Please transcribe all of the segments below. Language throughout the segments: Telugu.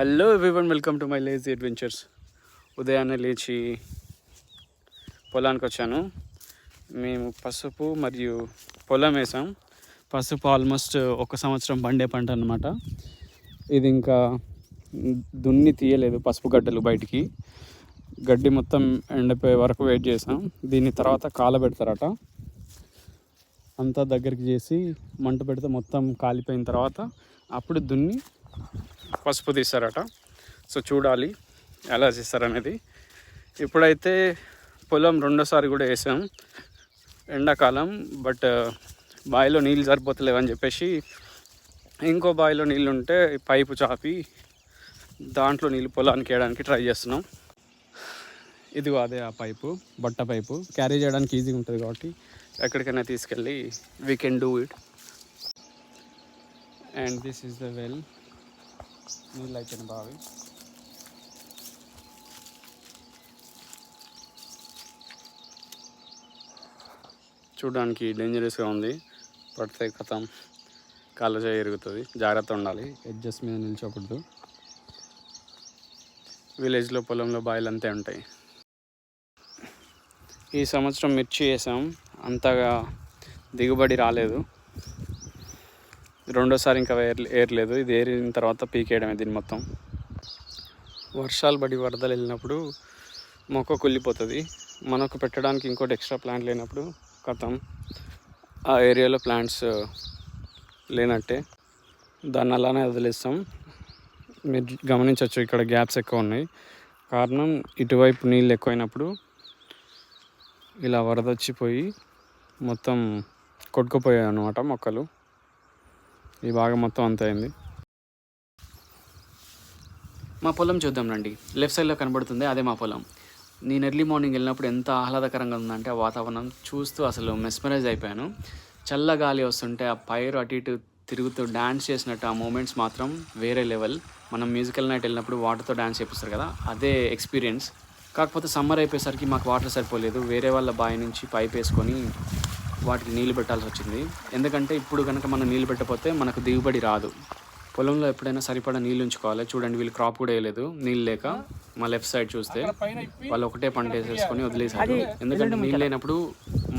Hello everyone welcome to my lazy adventures ఉదయాన్నే లేచి పొలానికి వచ్చాను. మేము పసుపు మరియు పొలం వేసాం. పసుపు ఆల్మోస్ట్ ఒక సంవత్సరం పండే పంట అనమాట ఇది ఇంకా దున్ని తీయలేదు పసుపు గడ్డలు బయటికి. గడ్డి మొత్తం ఎండిపోయే వరకు వెయిట్ చేసాం. దీని తర్వాత కాలబెడతారట అంతా దగ్గరికి చేసి మంట పెడితే మొత్తం కాలిపోయిన తర్వాత అప్పుడు దున్ని పసుపు తీస్తారట సో చూడాలి ఎలా చేస్తారనేది. ఇప్పుడైతే పొలం రెండోసారి కూడా వేసాం. ఎండాకాలం బట్ బావిలో నీళ్ళు సరిపోతలేవని చెప్పేసి ఇంకో బావిలో నీళ్ళు ఉంటే పైపు చాపి దాంట్లో నీళ్ళు పొలానికి వేయడానికి ట్రై చేస్తున్నాం. ఇదిగో అదే ఆ పైపు బట్ట పైపు. క్యారీ చేయడానికి ఈజీగా ఉంటుంది కాబట్టి ఎక్కడికైనా తీసుకెళ్ళి we can do it and this is the well నీళ్ళు అయిపోయిన బావి. చూడడానికి డేంజరస్గా ఉంది. పడితే కథం కాళ్ళ చేయి ఎరుగుతుంది. జాగ్రత్త ఉండాలి. ఎడ్జస్ట్ మీద నిల్చోకూడదు. విలేజ్లో పొలంలో బావిలు అంతే ఉంటాయి. ఈ సంవత్సరం మిర్చి వేసాం. అంతగా దిగుబడి రాలేదు. రెండోసారి ఇంకా ఏర్ ఏరలేదు. ఇది ఏరిన తర్వాత పీకేయడమే దీన్ని మొత్తం. వర్షాలు పడి వరదలు వెళ్ళినప్పుడు మొక్క కుళ్ళిపోతుంది. మనకు పెట్టడానికి ఇంకోటి ఎక్స్ట్రా ప్లాంట్ లేనప్పుడు కథం ఆ ఏరియాలో ప్లాంట్స్ లేనట్టే. దాన్ని అలానే వదిలేస్తాం. మీరు గమనించవచ్చు ఇక్కడ గ్యాప్స్ ఎక్కువ ఉన్నాయి. కారణం ఇటువైపు నీళ్ళు ఎక్కువైనప్పుడు ఇలా వరద వచ్చిపోయి మొత్తం కొట్టుకుపోయాయి అన్నమాట మొక్కలు. ఈ భాగం మొత్తం అంత అయింది. మా పొలం చూద్దాం రండి. లెఫ్ట్ సైడ్లో కనబడుతుంది అదే మా పొలం. నేను ఎర్లీ మార్నింగ్ వెళ్ళినప్పుడు ఎంత ఆహ్లాదకరంగా ఉందంటే ఆ వాతావరణం చూస్తూ అసలు మెస్మరైజ్ అయిపోయాను. చల్ల గాలి వస్తుంటే ఆ పైరు అటు ఇటు తిరుగుతూ డ్యాన్స్ చేసినట్టు ఆ మూమెంట్స్ మాత్రం వేరే లెవెల్. మనం మ్యూజికల్ నైట్ వెళ్ళినప్పుడు వాటర్తో డ్యాన్స్ చేపిస్తారు కదా అదే ఎక్స్పీరియన్స్. కాకపోతే సమ్మర్ అయిపోయేసరికి మాకు వాటర్ సరిపోలేదు వేరే వాళ్ళ బావి నుంచి పైప్ వేసుకొని వాటికి నీళ్ళు పెట్టాల్సి వచ్చింది. ఎందుకంటే ఇప్పుడు కనుక మనం నీళ్ళు పెట్టకపోతే మనకు దిగుబడి రాదు. పొలంలో ఎప్పుడైనా సరిపడా నీళ్ళు ఉంచుకోవాలి. చూడండి వీళ్ళు క్రాప్ కూడా వేయలేదు. నీళ్ళు లేక మా లెఫ్ట్ సైడ్ చూస్తే వాళ్ళు ఒకటే పంట వేసేసుకొని వదిలేశారు. ఎందుకంటే నీళ్ళు లేనప్పుడు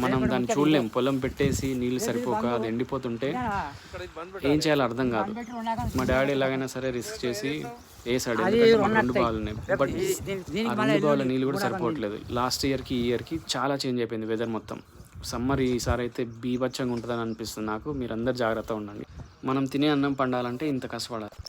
మనం దాన్ని చూడలేం. పొలం పెట్టేసి నీళ్ళు సరిపోక అది ఎండిపోతుంటే ఏం చేయాలో అర్థం కాదు. మా డాడీ ఎలాగైనా సరే రిస్క్ చేసి వేసాడు రెండు బావులు ఉన్నాయి బట్ ఆ రెండు బావుల నీళ్ళు కూడా సరిపోవట్లేదు. లాస్ట్ ఇయర్కి ఈ ఇయర్కి చాలా చేంజ్ అయిపోయింది వెదర్ మొత్తం. సమ్మర్ ఈసారి అయితే బీభత్సంగా ఉంటుందని అనిపిస్తుంది నాకు. మీరందరు జాగ్రత్తగా ఉండండి. మనం తినే అన్నం పండాలంటే ఇంత కష్టపడాలి.